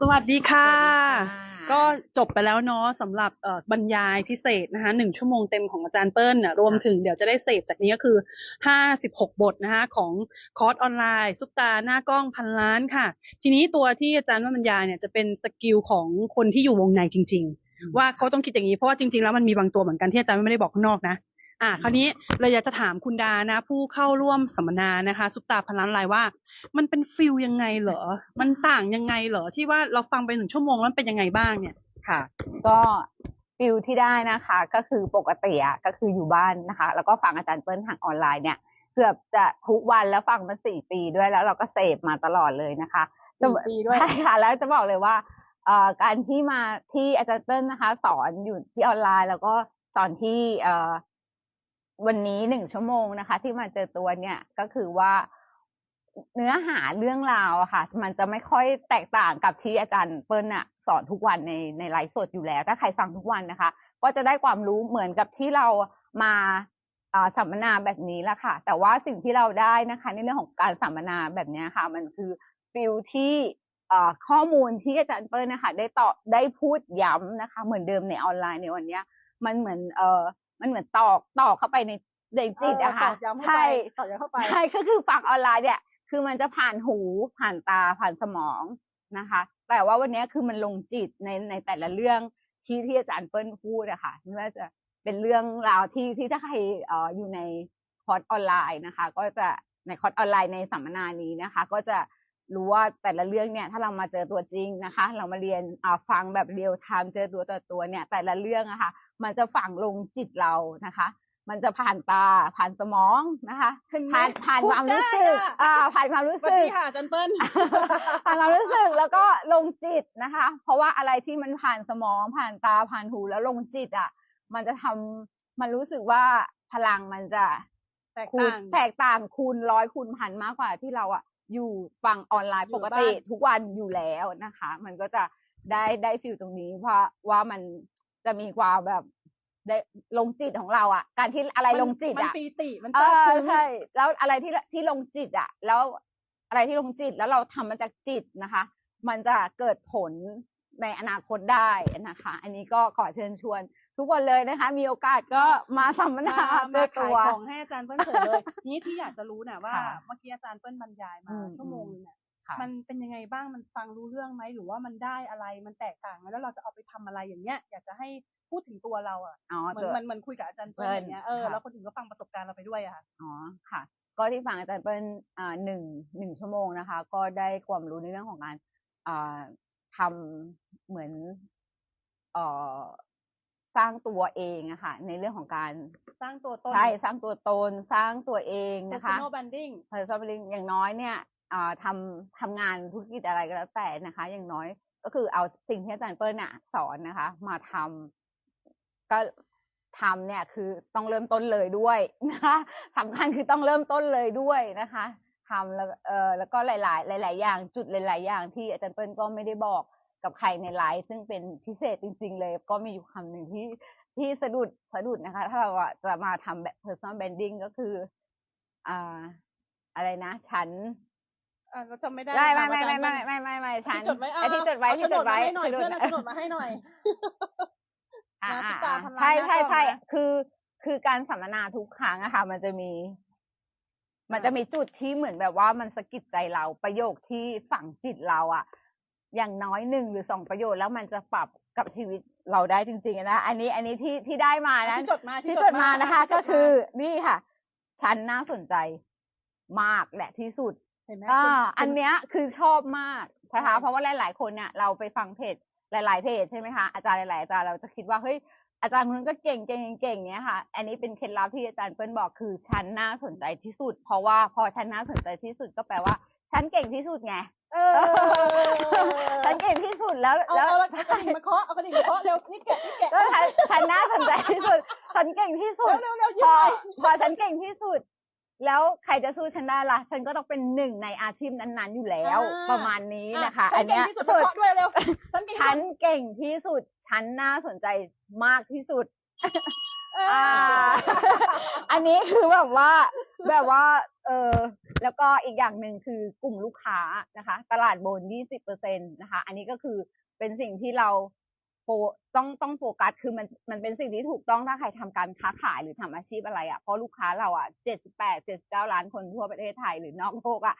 สวัสดีค่ะสวัสดีค่ะ ก็จบไปแล้วเนาะสำหรับเอ่อบรรยายพิเศษนะคะหนึ่งชั่วโมงเต็มของอาจารย์เปิ้ลน่ะรวมถึงเดี๋ยวจะได้เสพจากนี้ก็คือห้าสิบหกบทนะคะของคอร์สออนไลน์ ซุปตาหน้ากล้องพันล้านค่ะ ทีนี้ตัวที่อาจารย์ว่าบรรยายเนี่ยจะเป็นสกิลของคนที่อยู่วงในจริง ๆ ว่าเขาต้องคิดอย่างนี้เพราะว่าจริงๆแล้วมันมีบางตัวเหมือนกันที่อาจารย์ไม่ได้บอกข้างนอกนะ อะคราวนี้เราอยากจะถามคุณดานะ ผู้เข้าร่วมสัมมนานะคะซุปตาพันล้านรายว่า มันเป็นฟิลยังไงเหรอ มันต่างยังไงเหรอที่ว่าเราฟังไปหนึ่งชั่วโมงแล้วมันเป็นยังไงบ้างเนี่ยค่ะ ก็ฟิลที่ได้นะคะ ก็คือปกติอะก็คืออยู่บ้านนะคะ แล้วก็ฟังอาจารย์เปิ้ลทางออนไลน์เนี่ยเกือบจะทุกวันแล้วฟังมาสี่ปีด้วยแล้วเราก็เสพมาตลอดเลยนะคะจะสี่ปีด้วยใช่ค่ะ แล้วจะบอกเลยว่าเอ่อการที่มาที่อาจารย์เปิ้ลนะคะ สอนอยู่ที่ออนไลน์ แล้วก็สอนที่เอ่อ วันนี้หนึ่งชั่วโมงนะคะ ที่มาเจอตัวเนี่ยก็คือว่าเนื้อหาเรื่องราวค่ะ มันจะไม่ค่อยแตกต่างกับที่อาจารย์เปิ้ลน่ะสอนทุกวันในในไลฟ์สดอยู่แล้ว ถ้าใครฟังทุกวันนะคะ ก็จะได้ความรู้เหมือนกับที่เรามาอ่าสัมมนาแบบนี้ละค่ะ แต่ว่าสิ่งที่เราได้นะคะ ในเรื่องของการสัมมนาแบบนี้ค่ะ มันคือฟิลที่ข้อมูลที่อาจารย์เปิ้ลนะคะ ได้ต่อได้พูดย้ำนะคะ เหมือนเดิมในออนไลน์ในวันนี้มันเหมือนเออ มันเหมือนตอกตอกเข้าไปในในจิตอะค่ะเออตอกย้ำเข้าไปใช่ตอกย้ำเข้าไปใช่ก็คือฟังออนไลน์เนี่ย คือมันจะผ่านหูผ่านตาผ่านสมองนะคะ แต่ว่าวันนี้คือมันลงจิตในในแต่ละเรื่องที่ที่อาจารย์เปิ้ลพูดอะค่ะไม่ว่าจะเป็นเรื่องราวที่ที่ถ้าใครเอ่ออยู่ในคอร์สออนไลน์นะคะ ก็จะในคอร์สออนไลน์ในสัมมนานี้นะคะ ก็จะรู้ว่าแต่ละเรื่องเนี่ย ถ้าเรามาเจอตัวจริงนะคะ เรามาเรียนอ่าฟังแบบเรียลไทม์เจอตัวต่อตัวเนี่ย แต่ละเรื่องอะค่ะมันจะฝังลงจิตเรานะคะ มันจะผ่านตาผ่านสมองนะคะเห็นไหมผ่านผ่านพูดความรู้ได้สึกอะอ่าผ่านความรู้สวัสสึกดีค่ะอาจารย์เปิ้ลผ่านความรู้สึกแล้วก็ลงจิตนะคะ เพราะว่าอะไรที่มันผ่านสมองผ่านตาผ่านหูแล้วลงจิตอะ มันจะทำมันรู้สึกว่าพลังมันจะแตกคูณต่างแตกต่างคูณร้อยคูณพันมากกว่าที่เราอะอยู่ฟังออนไลน์อยู่ปกบ้านติทุกวันอยู่แล้วนะคะ มันก็จะได้ได้ฟิลตรงนี้เพราะว่ามัน จะมีความแบบได้ลงจิตของเราอะ การที่อะไรลงจิตมันอะปีติมันเอซาบอซึ้งใช่ แล้วอะไรที่ที่ลงจิตอะ แล้วอะไรที่ลงจิตแล้วเราทำมาจากจิตนะคะ มันจะเกิดผลในอนาคตได้นะคะ อันนี้ก็ขอเชิญชวน ทุกคนเลยนะคะ มีโอกาสก็มาสัมมนามาเจมาอขาตัยวของให้อาจารย์เปิ้ลเฉยเลยนี่ที่อยากจะรู้นะว่าค่ะเมื่อกี้อาจารย์เปิ้ลบรรยายมาอืมชั่วโมงนึงเนี่ยค่ะ มันเป็นยังไงบ้างมันฟังรู้เรื่องไหมหรือว่ามันได้อะไรมันแตกต่างไหมแล้วเราจะเอาไปทำอะไรอย่างเงี้ย อยากจะให้พูดถึงตัวเราอะอ๋อเหมือนตัวมันมันคุยกับอาจารย์เปิ้ลอย่างเงี้ยเออค่ะแล้วคนอื่นก็ฟังประสบการณ์เราไปด้วยอะค่ะอ๋อค่ะ ก็ที่ฟังอาจารย์เปิ้ลอ่าหนึ่งหนึ่งชั่วโมงนะคะ ก็ได้ความรู้ในเรื่องของการอ่าทำเหมือนเอ่อสร้างตัวเองอะค่ะในเรื่องของการสร้างตัวตนใช่สร้างตัวตนสร้างตัวเองนะคะ personal branding เพอร์ซอนบลิงอย่างน้อยเนี่ยอ่า ทำทำงานธุรกิจอะไรก็แล้วแต่นะคะ อย่างน้อยก็คือเอาสิ่งที่อาจารย์เปิ้ลน่ะสอนนะคะ มาทำก็ทำเนี่ยคือต้องเริ่มต้นเลยด้วยนะคะสำคัญคือต้องเริ่มต้นเลยด้วยนะคะทำแล้วเออแล้วก็หลาย ๆ หลาย ๆ อย่างจุดหลาย ๆ อย่างที่อาจารย์เปิ้ลก็ไม่ได้บอกกับใครในไลฟ์ซึ่งเป็นพิเศษจริง ๆ เลย ก็มีอยู่คำหนึ่งที่ที่สะดุดสะดุดนะคะ ถ้าเราจะมาทำแบบ personal branding ก็คืออ่าอะไรนะ ฉัน อ่าเราจำไม่ได้ไม่ไม่ถาไม่อาจารไม่ย์ไม่เปิ้ลไม่ไม่ไม่ฉันที่จดไว้ไอ้ที่จดไว้เอาที่จดไว้โฉนมาให้หน่อยสะดุเพื่อนเอาสะโฉดุนดมาให้หน่อยอ่านะอ่าตุ๊กตาอ่าพันล้านใช่หน้าใช่กล้องใช่นะคือคือการสัมมนาทุกครั้งอะค่ะ มันจะมี มันจะมีจุดที่เหมือนแบบว่ามันสะกิดใจเราประโยคที่ฝังจิตเราอะอย่างน้อยหนึ่งหรือสองประโยชน์แล้วมันจะปรับกับชีวิตเราได้จริงๆนะอันนี้อันนี้ที่ที่ได้มานะที่จดมาที่จดมานะคะที่จก็ดมาคือนี่ค่ะ ฉันน่าสนใจมากและที่สุด เห็นไหมอ่าคุณอันเนี้ยคือชอบมากนะใช่คะเพราะว่าหลาย ๆ คนเนี่ยเราไปฟังเพจหลาย ๆ เพจใช่ไหมคะอาจารย์หลายๆอาจารย์เราจะคิดว่าเฮ้ยอาจารย์คนนั้นก็เก่งเก่งเก่งเนี้ยค่ะ อันนี้เป็นเคล็ดลับที่อาจารย์เปิ้ลบอกคือฉันน่าสนใจที่สุด เพราะว่าพอฉันน่าสนใจที่สุดก็แปลว่าฉันเก่งที่สุดไงเออฉันเก่งที่สุดแล้วเอาแล้วเอาเอากระดิ่งมาเคาะเอากระดิ่งมาเคาะเร็วนี่แกะนี่แกะก็ฉันฉันน่าสนใจที่สุด ฉันเก่งที่สุดเร็วเร็วเร็วพยิ้มอหน่อยพอฉันเก่งที่สุด แล้วใครจะสู้ฉันได้ล่ะ ฉันก็ต้องเป็นหนึ่งในอาชีพนั้นๆอยู่แล้ว อ่า ประมาณนี้นะคะฉัอันเก่เนี้งยที่สุดมาเคาะด้วยเร็วฉันเก่งที่ฉันสุดเก่งที่สุด ฉันน่าสนใจมากที่สุดอ่า อันนี้คือแบบว่าแบบว่า เออแล้วก็อีกอย่างหนึ่งคือกลุ่มลูกค้านะคะ ตลาดบน 20เปอร์เซ็นตนะคะ อันนี้ก็คือเป็นสิ่งที่เราโฟ ต้องต้องโฟกัสคือมันมันเป็นสิ่งที่ถูกต้องถ้าใครทำการค้าขายหรือทำอาชีพอะไรอะเพราะลูกค้าเราอะ78 79ล้านคนทั่วประเทศไทยหรือนอกโลกอะ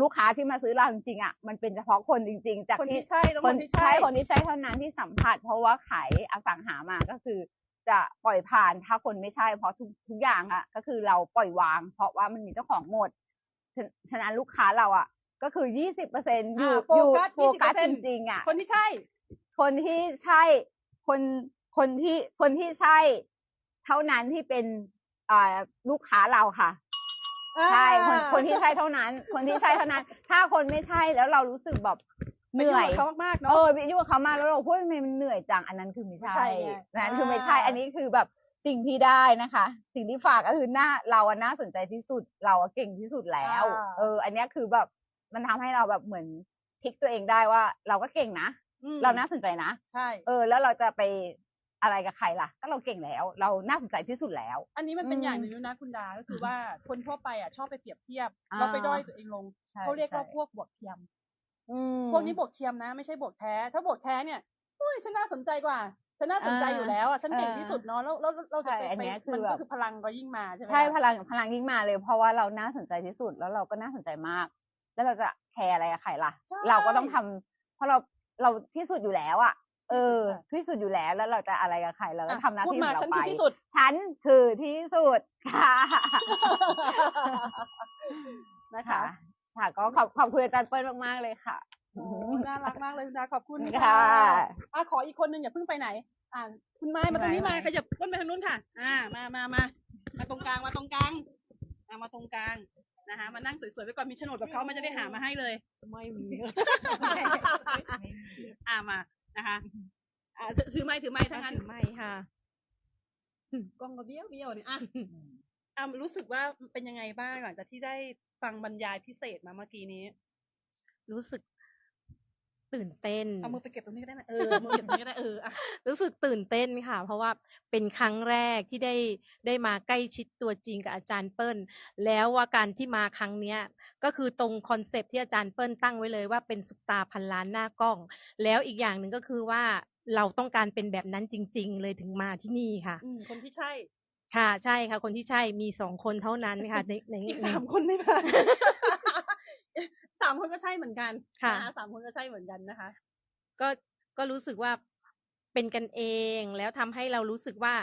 ลูกค้าที่มาซื้อเราจริงๆอะมันเป็นเฉพาะคนจริง ๆ จากคนที่ที่ใช่ต้องคคนนที่ใช่ใช่คนที่ใช่เท่านั้นที่สัมผัส เพราะว่าขายอสังหามาก็คือ จะปล่อยผ่านถ้าคนไม่ใช่ เพราะทุกทุกอย่างอะก็คือเราปล่อยวาง เพราะว่ามันมีเจ้าของหมดฉะฉะนั้นลูกค้าเราอะก็คือยี่สิบเปอร์เซ็นอยู่อ่าโฟอยู่กัสโฟกัสจ20%ริงๆอะคนที่ใช่ คนที่ใช่คนคนที่คนที่ใช่ เท่านั้นที่เป็นอ่าลูกค้าเราค่ะใช่คนคนที่ใช่เท่านั้น คนที่ใช่เท่านั้น ถ้าคนไม่ใช่แล้วเรารู้สึกแบบเหนื่อยไปงกับเขามากๆเอเนาะอไปยุ่งกับเขามาแล้วเราพูดทำไมมันเหนื่อยจังอันนั้นคือไม่ไม่ใช่ใช่ไงอันนั้นคือไม่ใช่อ่าอันนี้คือแบบสิ่งที่ได้นะคะ สิ่งที่ฝากก็คือหน้าเราอะน่าสนใจที่สุด เราอะเก่งที่สุดแล้ว เออ อันเนี้ยคือแบบมันทำให้เราแบบเหมือนพลิกตัวเองได้ว่า เราก็เก่งนะอืม เราน่าสนใจนะใช่ เออ แล้วเราจะไปอะไรกับใครล่ะ ก็เราเก่งแล้ว เราน่าสนใจที่สุดแล้ว อันนี้มันเป็นอืมอย่างหนึ่งด้วยนะคุณดา ก็คือว่าคนทั่วไปอะชอบไปเปรียบเทียบอ่าแล้วไปด้อยตัวเองลงใช่เขาเรียกว่าใช่พวกบวกเทียมอืมพวกนี้บวกเทียมนะ ไม่ใช่บวกแท้ ถ้าบวกแท้เนี่ยเฮ้ยฉันน่าสนใจกว่าฉันน่าสนใจอ่าอยู่แล้วอะฉันเก่งเออที่สุดเนาะแล้วแล้วเราจะใช่ไปอันเนี้ยไปคือมันแบก็บคือพลังก็ยิ่งมาใช่ไหมใช่ล่ะพลังพลังยิ่งมาเลย เพราะว่าเราน่าสนใจที่สุดแล้วเราก็น่าสนใจมาก แล้วเราจะแคร์อะไรกับใครล่ะใช่เราก็ต้องทำเพราะเรา เราที่สุดอยู่แล้วอะเออที่สุดอะที่สุดอยู่แล้วแล้วเราจะอะไรกับใครเราก็อะทำหน้าพูดที่ขมาองเราฉันไปคือที่สุดฉันคือที่สุดค่ะนะคะค่ะค่ะก็ขอบขอบคุณอาจารย์เปิ้ลมากๆเลยค่ะโอ้น่ารักมากเลยคุณดาขอบคุณค่ะอะขออีกคนหนึ่งอย่าเพิ่งไปไหน อ่าคุณไม้มาตรงนี้ไม้มาไม้ขยับก้นไปทางนู้นค่ะ อ่า มามามามาตรงกลางมาตรงกลางอ่ามาตรงกลาง นะคะมานั่งสวยๆไปก่อนมีโฉนดแบบเขามันจะได้หามาให้เลย ไม่มีอ่ามานะคะ อ่าถือถือไม้ถือไม้ทั้งนั้นไม่ค่ะกล้องก็เบี้ยวเบี้ยวเนี่ยอะอ่ารู้สึกว่าเป็นยังไงบ้างหลังจากที่ได้ฟังบรรยายพิเศษมาเมื่อกี้นี้ รู้สึก ตื่นเต้น เอามือไปเก็บตรงนี้ก็ได้นะเออเอามือเก็บตรงนี้ก็ได้เอออะรู้สึกตื่นเต้นค่ะ เพราะว่าเป็นครั้งแรกที่ได้ได้มาใกล้ชิดตัวจริงกับอาจารย์เปิ้ล แล้วว่าการที่มาครั้งเนี้ย ก็คือตรงคอนเซปต์ที่อาจารย์เปิ้ลตั้งไว้เลยว่าเป็นสุปตาพันล้านหน้ากล้อง แล้วอีกอย่างหนึ่งก็คือว่าเราต้องการเป็นแบบนั้นจริง ๆ เลยถึงมาที่นี่ค่ะอืมคนที่ใช่ค่ะใช่ค่ะ คนที่ใช่มีสองคนเท่านั้นค่ะในในอีกในสามคนไม่มา สามคนก็ใช่เหมือนกันค่ะนสามคนก็ใช่เหมือนกันนะคะ ก็ก็รู้สึกว่าเป็นกันเองแล้วทำให้เรารู้สึกว่า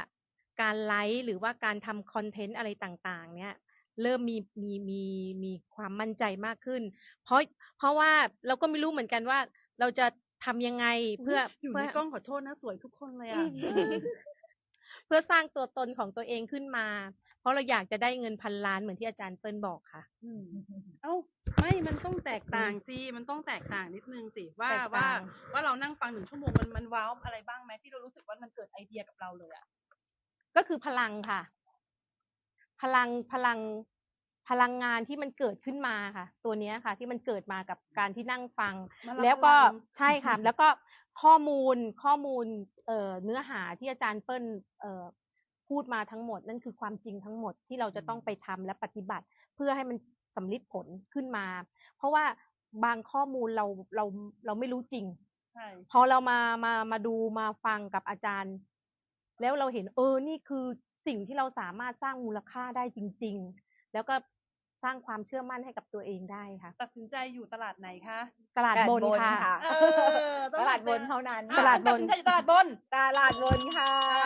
การไลฟ์หรือว่าการทำคอนเทนต์อะไรต่างๆ เนี่ย เริ่มมีมีมีมีความมั่นใจมากขึ้น เพราะเพราะว่าเราก็ไม่รู้เหมือนกันว่า เราจะทำยังไงเพื่ออยู่เพื่ในกล้องขอโทษนะสวยทุกคนเลยอะ เพื่อสร้างตัวตนของตัวเองขึ้นมา เพราะเราอยากจะได้เงินพันล้านเหมือนที่อาจารย์เปิ้ลบอกค่ะอืมเอ้าไม่มันต้องแตกต่างสิมันต้องแตกต่างนิดนึงสิว่าแตกว่าต่างว่าเรานั่งฟังหนึ่งชั่วโมงมันมันว้าวอะไรบ้างไหมที่เรารู้สึกว่ามันเกิดไอเดียกับเราเลยอะก็คือพลังค่ะ พลังพลังพลังงานที่มันเกิดขึ้นมาค่ะ ตัวเนี้ยค่ะ ที่มันเกิดมากับการที่นั่งฟังมันรับแล้วก็พลังใช่ค่ะ แล้วก็ ข้อมูลข้อมูลเอ่อเนื้อหาที่อาจารย์เปิ้ลเอ่อพูดมาทั้งหมด นั่นคือความจริงทั้งหมดที่เราจะต้องไปทำและปฏิบัติ เพื่อให้มันสำลิดผลขึ้นมา เพราะว่าบางข้อมูลเราเราเราไม่รู้จริงใช่พอเรามามามาดูมาฟังกับอาจารย์ แล้วเราเห็นเออนี่คือสิ่งที่เราสามารถสร้างมูลค่าได้จริง ๆ แล้วก็ สร้างความเชื่อมั่นให้กับตัวเองได้ค่ะ ตัดสินใจอยู่ตลาดไหนคะตลาดบนค่ะเออต้องตลาดบนเท่านั้นอะตลาดบนตัดสินใจอยู่ตลาดบน ตลาดบนค่ะอ่า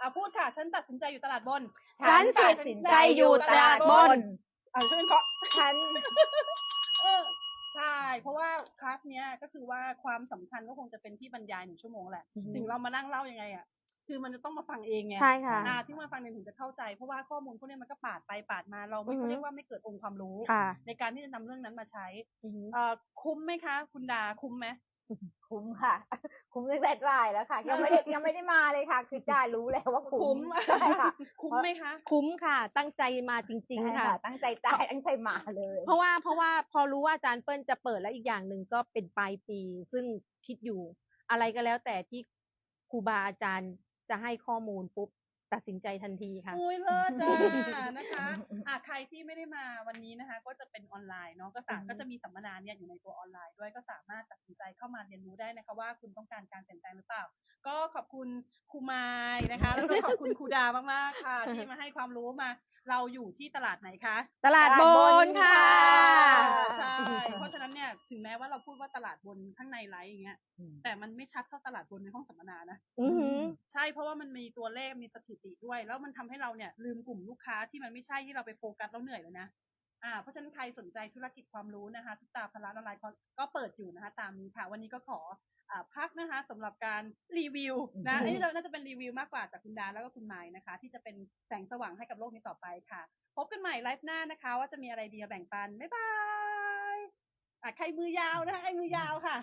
อะพูดค่ะ ฉันตัดสินใจอยู่ตลาดบน ฉันตัดสินใจอยู่ตลาดบนอ่าเพื่อนเคาะฉันเออใช่ เพราะว่าคลาสเนี้ยก็คือว่าความสำคัญก็คงจะเป็นที่บรรยายหนึ่งชั่วโมงแหละอือฮึถึงเรามานั่งเล่ายังไงอะ คือมันจะต้องมาฟังเองไงใช่ค่ะอ่าที่มาฟังเนี่ยถึงจะเข้าใจ เพราะว่าข้อมูลพวกเนี้ยมันก็ปาดไปปาดมาเราไม่อือฮึเขาเรียกว่าไม่เกิดองค์ความรู้ค่ะในการที่จะนำเรื่องนั้นมาใช้อือฮึเอ่อคุ้มไหมคะ คุณดาคุ้มไหมคุ้มค่ะ คุ้มตั้งแต่จ่ายแล้วค่ะ ยังไม่ได้ยังไม่ได้มาเลยค่ะ คือจ่ายรู้แล้วว่าคุ้คุ้มมใช่ค่ะ คุ้มไหมคะ คุ้มค่ะ ตั้งใจมาจริงใช่ๆค่ะค่ะ ตั้งใจจ่ายตั้งใจมาเลย เพราะว่าเพราะว่าพอรู้ว่าอาจารย์เปิ้ลจะเปิดแล้วอีกอย่างหนึ่งก็เป็นปลายปี ซึ่งคิดอยู่อะไรก็แล้วแต่ที่ครูบาอาจารย์ จะให้ข้อมูลปุ๊บ ตัดสินใจทันทีค่ะโอ้ยเลิศอะนะคะอะใครที่ไม่ได้มาวันนี้นะคะ ก็จะเป็นออนไลน์เนาะก็สาอืมก็จะมีสัมมนาเนี่ยอยู่ในตัวออนไลน์ด้วยก็สามารถตัดสินใจเข้ามาเรียนรู้ได้นะคะ ว่าคุณต้องการการเปลี่ยนแปลงหรือเปล่า ก็ขอบคุณครูไมายนะคะ แล้วก็ขอบคุณครูดามากๆค่ะ ที่มาให้ความรู้มาเราอยู่ที่ตลาดไหนคะ ตลาดตลาดบบนนค่ะ ใช่ เพราะฉะนั้นเนี่ยถึงแม้ว่าเราพูดว่าตลาดบนข้างในไลฟ์อย่างเงี้ย แต่มันไม่ชัดเท่าตลาดบนในห้องสัมมนานะอือหือใช่ เพราะว่ามันมีตัวเลขมีสถิติด้วย แล้วมันทำให้เราเนี่ยลืมกลุ่มลูกค้าที่มันไม่ใช่ที่เราไปโฟกัสแล้วเหนื่อยเลยนะอ่าเพราะฉะนั้นใครสนใจธุรกิจความรู้นะคะสุตตาพละละลายก็ก็เปิดอยู่นะคะตามนี้ค่ะ วันนี้ก็ขออ่าพักนะคะสำหรับการรีวิวนะอันนี้น่าจะเป็นรีวิวมากกว่าจากคุณดาแล้วก็คุณไม้นะคะ ที่จะเป็นแสงสว่างให้กับโลกนี้ต่อไปค่ะ พบกันใหม่ไลฟ์หน้านะคะ ว่าจะมีอะไรดีมาแบ่งปัน บ๊ายบายอะใครมือยาวนะคะใครมือยาวค่ะ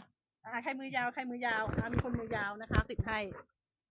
อ่าใครมือยาวใครมือยาวอ่ามีคนมือยาวนะคะ ติดให้